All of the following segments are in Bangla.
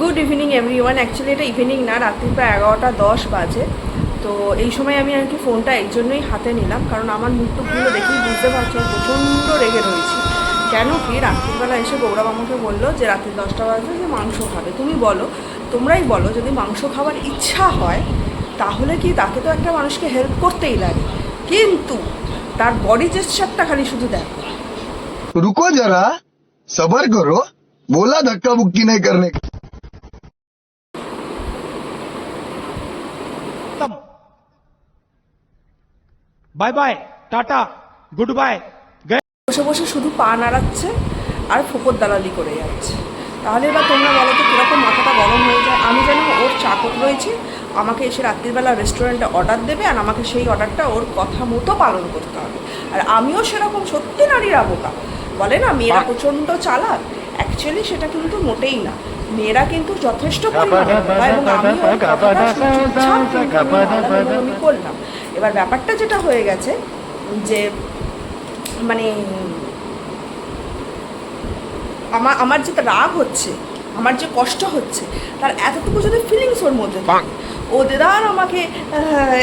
good evening everyone actually এটা ইভিনিং না রাত্রি প্রায় এগারোটা দশ বাজে তো এই সময় আমি আর কি ফোনটা এই জন্যই হাতে নিলাম কারণ আমার মুখটুকগুলো দেখেই বুঝতে পারছো প্রচণ্ড রেগে রয়েছি কেন কি রাত্রিবেলা এসে গৌরব আমাকে বললো যে রাত্রি দশটা বাজে যে মাংস খাবে তুমি বলো তোমরাই বলো যদি মাংস খাবার ইচ্ছা হয় তাহলে কি তাকে তো একটা মানুষকে হেল্প করতেই লাগে কিন্তু তার বডি জেস্টারটা খালি শুধু দেখো रुको जरा सबर करो बोला धक्का बुक्की नहीं करने का by bye tata good bye বসে বসে শুধু পা নাড়াচ্ছে আর ফোকর দালালি করে যাচ্ছে। তাহলে এবার তোমরা বলো তো কীরকম মাথাটা গরম হয়ে যায়? আমি যেন ওর চাকর রয়েছে আমাকে এসে রাত্রিবেলা রেস্টুরেন্টে অর্ডার দেবে আর আমাকে সেই অর্ডারটা ওর কথা মতো পালন করতে হবে। আর আমিও সেরকম সত্যি নারীরা বোকা বলে না মেয়েরা প্রচণ্ড চালাক। অ্যাকচুয়ালি সেটা কিন্তু মোটেই না। মেয়েরা কিন্তু যথেষ্ট পরিমাণে এবং কিন্তু আমি করলাম এবার ব্যাপারটা যেটা হয়ে গেছে যে মানে আমার আমার যে রাগ হচ্ছে আমার যে কষ্ট হচ্ছে তার এতটুকু যদি ফিলিংস ওর মধ্যে থাকে ও দেদার আমাকে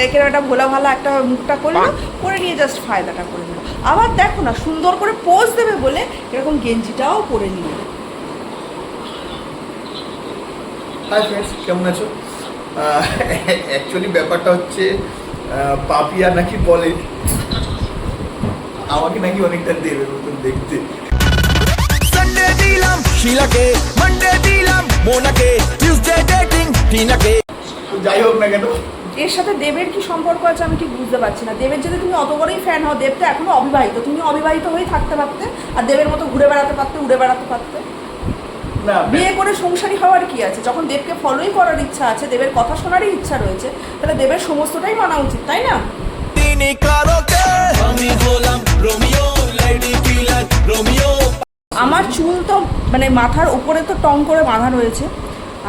এখানে একটা ভোলা ভালা একটা মুখটা করল করে নিয়ে জাস্ট ফায়দাটা করে নিল। আবার দেখো না সুন্দর করে পোজ দেবে বলে এরকম গেঞ্জিটাও পরে নিল হাই ফ্রেন্ডস কেমন আছো? অ্যাকচুয়ালি ব্যাপারটা হচ্ছে পাপিয়া নাকি বলে। আমাকে নাকি অনেকটা দেবে মতন দেখতে। সানডে দিলাম শিলাকে। মানডে দিলাম যাই হোক না কেন। এর সাথে দেবের কি সম্পর্ক আছে আমি ঠিক বুঝতে পারছি না। দেবের যদি তুমি অত বড়ই ফ্যান হও দেব তো এখনও অবিবাহিত। তুমি অবিবাহিত হয়ে থাকতে পারতে আর দেবের মতো ঘুরে বেড়াতে পারতে উড়ে বেড়াতে পারতে। বিয়ে করে সংসারী হওয়ার কি আছে? যখন দেবকে ফলোই করার ইচ্ছা আছে দেবের কথা শোনারই ইচ্ছা রয়েছে তাহলে দেবের সমস্তটাই মানা উচিত তাই না? তিনি কারকে আমি রোমিও লেডি কিলার রোমিও আমার চুল তো মানে মাথার উপরে তো টং করে বাঁধা রয়েছে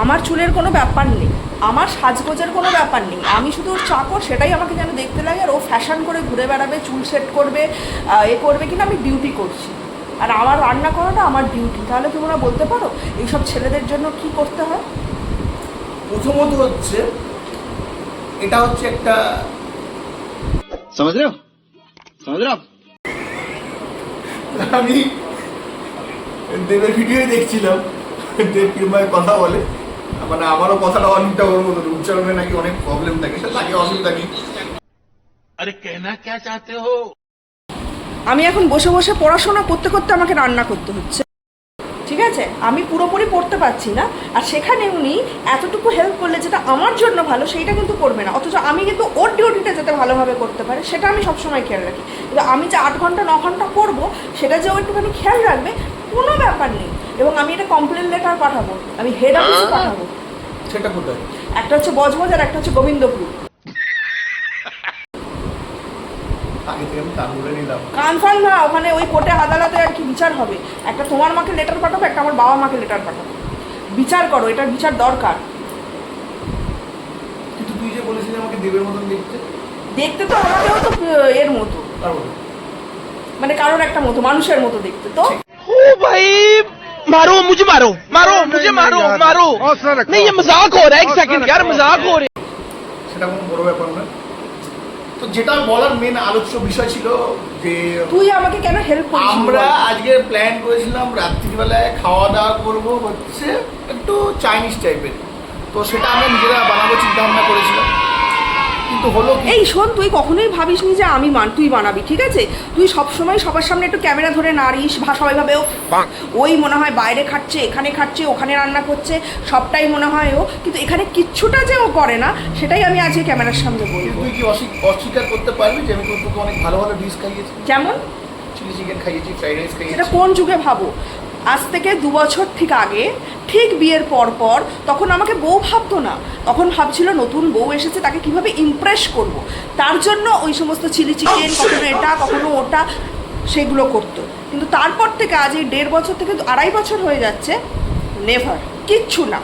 আমার চুলের কোনো ব্যাপার নেই আমার সাজগোজের কোনো ব্যাপার নেই আমি শুধু চাকর সেটাই আমাকে যেন দেখতে লাগে আর ও ফ্যাশন করে ঘুরে বেড়াবে চুল সেট করবে এ করবে কিনা আমি ডিউটি করছি। আর আমার রান্না করাটা আমার ডিউটি তাহলে তোমরা বলতে পারো এইসব ছেলেদের জন্য কি করতে হয়? প্রথমত হচ্ছে এটা হচ্ছে একটা সমাজরাও সমাজরাও আমি দেবের ভিডিও দেখছিলাম। দেব কিরমায় কথা বলে। মানে আমারও কথাটা অনেকটা ওর মতো উচ্চারণে নাকি অনেক প্রবলেম থাকে লাগে অসুবিধা নেই। আরে কেনা কে চাতে হো? আমি এখন বসে বসে পড়াশোনা করতে করতে আমাকে রান্না করতে হচ্ছে। ঠিক আছে? আমি পুরোপুরি পড়তে পারছি না। আর সেখানে উনি এতটুকু হেল্প করলে যেটা আমার জন্য ভালো সেইটা কিন্তু করবে না। অথচ আমি কিন্তু ওর ডিউটিটা যাতে ভালোভাবে করতে পারে সেটা আমি সবসময় খেয়াল রাখি। কিন্তু আমি যে আট ঘণ্টা ন ঘণ্টা করব সেটা যে ও একটুখানি খেয়াল রাখবে কোনো ব্যাপার নেই। এবং আমি এটা কমপ্লেন লেটার পাঠাবো আমি হেড অফিসে পাঠাবো। সেটা কোথায়? একটা হচ্ছে বজবজ আর একটা হচ্ছে গোবিন্দপুর। আগে থেকে আমি কান বলে নিলাম কনফার্ম না ওখানে ওই কোর্টে আদালতে আর কি বিচার হবে একটা তোমার মাকে লেটার পাঠাবো একটা আমার বাবা মাকে লেটার পাঠাবো বিচার করো এটার বিচার দরকার কিন্তু তুই যে বলেছিলি আমাকে দেবের মতন দেখতে দেখতে তো আমাকেও তো আহ, এর মতো তার মতো মানে কারোর একটা মতো মানুষের মতো দেখতে তো ओ भाई मारो मुझे मारो मारो मुझे मारो मारो नहीं ये मजाक हो रहा है एक सेकंड यार मजाक हो रहा है সেটা কোনো বড় ব্যাপার না তো যেটা বলার মেন আলোচ্য বিষয় ছিল যে তুই আমাকে কেন হেল্প করিস আমরা আজকে প্ল্যান করেছিলাম রাত্রিবেলায় খাওয়া দাওয়া করব হচ্ছে একটু চাইনিজ টাইপের তো সেটা আমরা নিজেরা বানাবো চিন্তা ভাবনা করেছিলাম। কিন্তু হলো এই শোন তুই কখনোই ভাবিস নি যে আমি মান তুই বানাবি ঠিক আছে? তুই সবসময় সবার সামনে একটু ক্যামেরা ধরে নাড়িস ভা সবাই ভাবে ও ওই মনে হয় বাইরে খাচ্ছে এখানে খাচ্ছে ওখানে রান্না করছে সবটাই মনে হয় ও। কিন্তু এখানে কিচ্ছুটা যে ও করে না সেটাই আমি আজকে ক্যামেরার সামনে বলব। তুই কি অস্বী- অস্বীকার করতে পারবি যে আমি তোকে অনেক ভালো ভালো ডিশ খাইয়েছি? যেমন চিলি চিকেন খাইয়েছি ফ্রাইড রাইস খাইয়েছি? কোন যুগে ভাবো? আজ থেকে দু বছর ঠিক আগে ঠিক বিয়ের পর পর তখন আমাকে বউ ভাবতো না। তখন ভাবছিল নতুন বউ এসেছে তাকে কীভাবে ইমপ্রেস করব? তার জন্য ওই সমস্ত চিলি চিকেন কখনো এটা কখনো ওটা সেগুলো করতো। কিন্তু তারপর থেকে আজ এই দেড় বছর থেকে আড়াই বছর হয়ে যাচ্ছে নেভার কিচ্ছু না।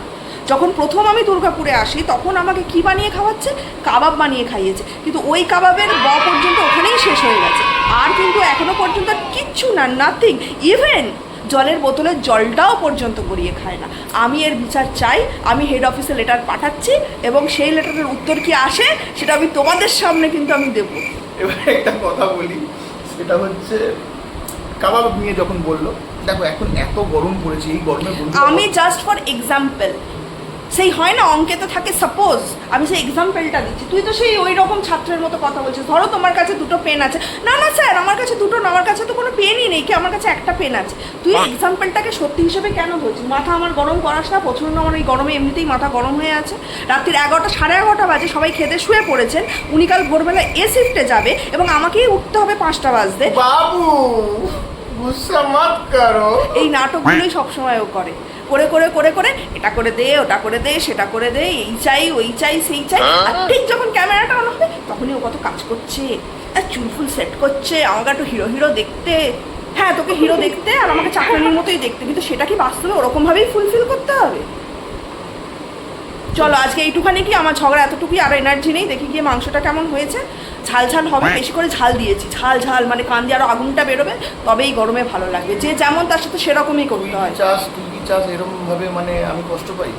যখন প্রথম আমি দুর্গাপুরে আসি তখন আমাকে কি বানিয়ে খাওয়াচ্ছে? কাবাব বানিয়ে খাইয়েছে। কিন্তু ওই কাবাবের ব পর্যন্ত ওখানেই শেষ হয়ে গেছে। আর কিন্তু এখনও পর্যন্ত কিচ্ছু না নাথিং ইভেন জলের বোতলের জলটাও পর্যন্ত গড়িয়ে খায় না। আমি এর বিচার চাই আমি হেড অফিসে লেটার পাঠাচ্ছি এবং সেই লেটারের উত্তর কি আসে সেটা আমি তোমাদের সামনে কিন্তু আমি দেব। এবার একটা কথা বলি সেটা হচ্ছে কাবাব নিয়ে যখন বলল দেখো এখন এত গরম পড়েছে এই গরমে আমি জাস্ট ফর এক্সাম্পল সেই হয় না অঙ্কে তো থাকে সাপোজ আমি সেই এক্সাম্পলটা দিচ্ছি। তুই তো সেই ওই রকম ছাত্রের মতো কথা বলছিস। ধরো তোমার কাছে দুটো পেন আছে। না না স্যার আমার কাছে দুটো না আমার কাছে তো কোনো পেনই নেই কি আমার কাছে একটা পেন আছে? তুই এক্সাম্পলটাকে সত্যি হিসেবে কেন বলছিস মাথা আমার গরম করাস না প্রচণ্ড আমার এই গরমে এমনিতেই মাথা গরম হয়ে আছে। রাত্রির এগারোটা সাড়ে এগারোটা বাজে সবাই খেতে শুয়ে পড়েছেন। উনি কাল ভোরবেলা এ শিফটে যাবে এবং আমাকেই উঠতে হবে পাঁচটা বাজতে। বাবু গুসা মত করো। এই নাটকগুলোই সবসময় ও করে। করে করে করে করে এটা করে দে ওটা করে দে সেটা করে দে এই চাই ওই চাই সেই চাই। আর ঠিক যখন ক্যামেরাটা অন হবে তখনই ও কত কাজ করছে। আর চুল ফুল সেট করছে আমাকে একটু হিরো হিরো দেখতে। হ্যাঁ তোকে হিরো দেখতে আর আমাকে চাকরানির মতোই দেখতে। কিন্তু সেটা কি বাস্তবে? ওরকমভাবেই ফুলফিল করতে হবে? চলো আজকে এইটুখানি কি? আমার ঝগড়া এতটুকুই? আর এনার্জি নেই? দেখি গিয়ে মাংসটা কেমন হয়েছে। ঝাল ঝাল হবে বেশি করে ঝাল দিয়েছি। ঝাল ঝাল মানে কান দিয়ে আরও আগুনটা বেরোবে তবেই গরমে ভালো লাগবে। যে যেমন তার সাথে সেরকমই করতে হয়। তুই কি চাস এরকম ভাবে মানে আমি কষ্ট পাই?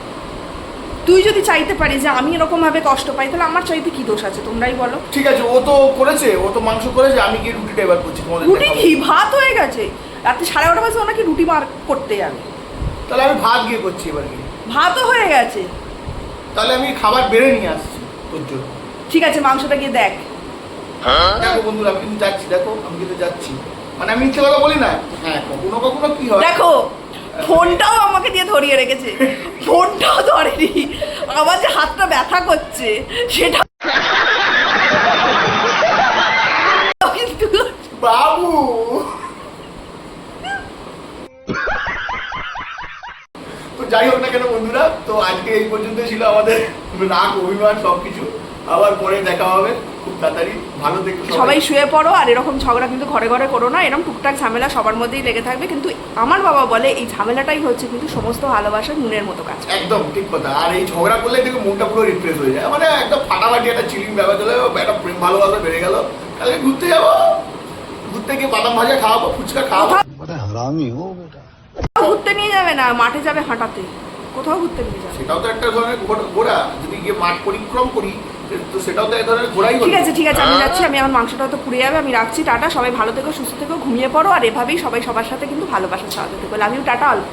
তুই যদি চাইতে পারিস যে আমি এরকম ভাবে কষ্ট পাই তাহলে আমার চাইতে কি দোষ আছে? তোমরাই বলো। ঠিক আছে ও তো করেছে ও তো মাংস করেছে আমি গিয়ে রুটিটা এবার করছি তোমাদের রুটি কি? ভাত হয়ে গেছে। রাত্রি সাড়ে এগারোটা বাজে ওনাকে রুটি মার করতে যাবে। তাহলে আমি ভাত গিয়ে করছি এবার গিয়ে। ভাতও হয়ে গেছে। তাহলে আমি খাবার বেড়ে নিয়ে আসছি তোর জন্য। ঠিক আছে মাংসটা গিয়ে দেখ। দেখো বন্ধুরা আমি কিন্তু যাচ্ছি দেখো আমি কিন্তু যাচ্ছি। মানে আমি মিথ্যে কথা বলি না। হ্যাঁ কখনো কখনো কি হয়? দেখো ফোনটাও আমাকে দিয়ে ধরিয়ে রেখেছে। ফোনটাও ধরেনি। আমার যে হাতটা ব্যথা করছে, সেটা বাবু! তো যাই হোক না কেন বন্ধুরা, তো আজকে এই পর্যন্ত ছিল আমাদের রাগ, অভিমান সব কিছু আবার পরে দেখা হবে। খুব তাড়াতাড়ি। ভালো দেখো সবাই। শুয়ে পড়ো আর এরকম ঝগড়া কিন্তু ঘরে ঘরে করো না। এরকম টুকটাক ঝামেলা সবার মধ্যেই লেগে থাকবে। কিন্তু আমার বাবা বলে এই ঝামেলাটাই হচ্ছে কিন্তু সমস্ত ভালোবাসার মনের মতো কাজ। একদম ঠিক কথা। আর এই ঝগড়া করলে দেখো মনটা পুরো রিফ্রেশ হয়ে যায়। মানে একদম ফাটাফাটি একটা চিলিং ব্যাপার চলে একটা প্রেম ভালোবাসা বেড়ে গেল। তাহলে ঘুরতে যাব। ঘুরতে গিয়ে বাদাম ভাজা খাওয়াবো ফুচকা খাওয়াবো। ঘুরতে নিয়ে যাবে না। মাঠে যাবে হাঁটাতে। কোথাও ঘুরতে নিয়ে যাবে। সেটাও তো একটা ধরনের ঘোরা। যদি গিয়ে মাঠ পরিক্রম করি তো সেটাও তো এক ধরনের ঘোরাই ঠিক আছে ঠিক আছে আমি যাচ্ছি আমি আমার মাংসটা তো পুড়ে যাবে আমি রাখছি টাটা সবাই ভালো থেকো সুস্থ থেকো ঘুমিয়ে পড়ো আর এভাবেই সবাই সবার সাথে কিন্তু ভালোবাসা ছাড়াতে থেকো। লাভ ইউ টাটা অল্প